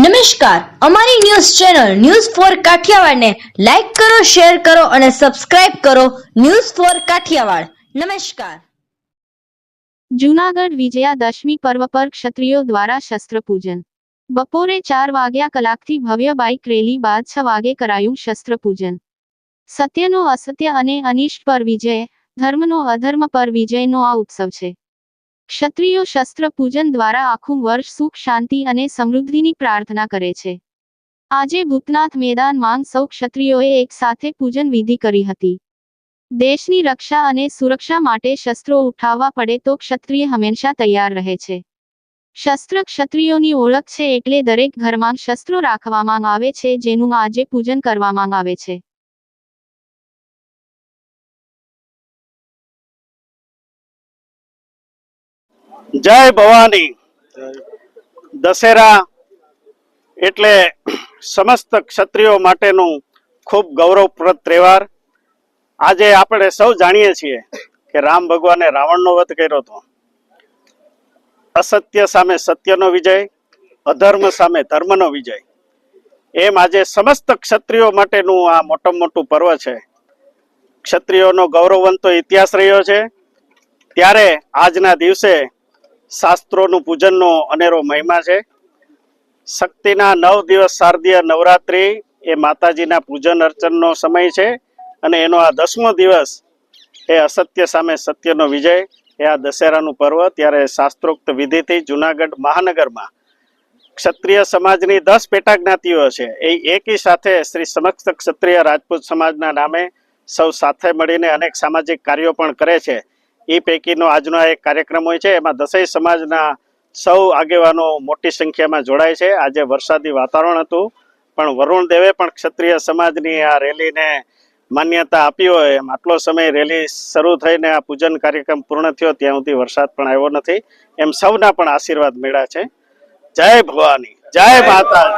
નમસ્કાર. અમારી news channel news four કાઠિયાવાડને લાઈક કરો, શેર કરો અને સબસ્ક્રાઇબ કરો ન્યૂઝ ફોર કાઠિયાવાડ. નમસ્કાર. જૂનાગઢ વિજયાદશમી પર્વ પર ક્ષત્રિયો દ્વારા શસ્ત્ર પૂજન બપોરે ચાર વાગ્યા કલાકથી ભવ્ય બાઇક રેલી બાદ છ વાગે કરાયું શસ્ત્ર પૂજન સત્યનો અસત્ય અને અનિષ્ટ પર વિજય, ધર્મનો અધર્મ પર વિજયનો આ ઉત્સવ છે. ક્ષત્રિયો શસ્ત્ર પૂજન દ્વારા આખું વર્ષ સુખ, શાંતિ અને સમૃદ્ધિની પ્રાર્થના કરે છે. આજે ભૂતનાથ મેદાનમાં સૌ ક્ષત્રિયોએ એક સાથે પૂજન વિધિ કરી હતી. દેશની રક્ષા અને સુરક્ષા માટે શસ્ત્રો ઉઠાવવા પડે તો ક્ષત્રિય હંમેશા તૈયાર રહે છે. શસ્ત્ર ક્ષત્રિયોની ઓળખ છે એટલે દરેક ઘરમાં શસ્ત્રો રાખવામાં આવે છે, જેનું આજે પૂજન કરવામાં આવે છે. જય ભવાની. દશેરા એટલે સમસ્ત ક્ષત્રિયો માટેનું ખૂબ ગૌરવપ્રદ તહેવાર. આજે આપણે સૌ જાણીએ છીએ કે રામ ભગવાને રાવણનો વધ કર્યો હતો. અસત્ય સામે સત્યનો વિજય, અધર્મ સામે ધર્મનો વિજય. એમ આજે સમસ્ત ક્ષત્રિયો માટેનું આ મોટામાં મોટું પર્વ છે. ક્ષત્રિયોનો ગૌરવવંતો ઇતિહાસ રહ્યો છે. ત્યારે આજના દિવસે શાસ્ત્રોનું પૂજનનો અનેરો મહિમા છે. શક્તિના નવ દિવસ શારદીય નવરાત્રિ એ માતાજીના પૂજન અર્ચનનો સમય છે અને એનો આ દસમો દિવસ એ અસત્ય સામે સત્યનો વિજય એ આ દશેરાનું પર્વ ત્યારે શાસ્ત્રોક્ત વિધિથી જુનાગઢ મહાનગરમાં. ક્ષત્રિય સમાજની દસ પેટા જ્ઞાતિઓ છે. એ એકી સાથે શ્રી સમક્ષ ક્ષત્રિય રાજપૂત સમાજના નામે સૌ સાથે મળીને અનેક સામાજિક કાર્યો પણ કરે છે. એ પૈકીનો આજનો એક કાર્યક્રમ હોય છે. એમાં દસેય સમાજના સૌ આગેવાનો મોટી સંખ્યામાં જોડાય છે. આજે વરસાદી વાતાવરણ હતું, પણ વરુણ દેવે પણ ક્ષત્રિય સમાજની આ રેલીને માન્યતા આપી હોય એમ. આટલો સમય રેલી શરૂ થઈને આ પૂજન કાર્યક્રમ પૂર્ણ થયો, ત્યાં સુધી વરસાદ પણ આવ્યો નથી. એમ સૌના પણ આશીર્વાદ મળ્યા છે. જય ભવાની, જય માતા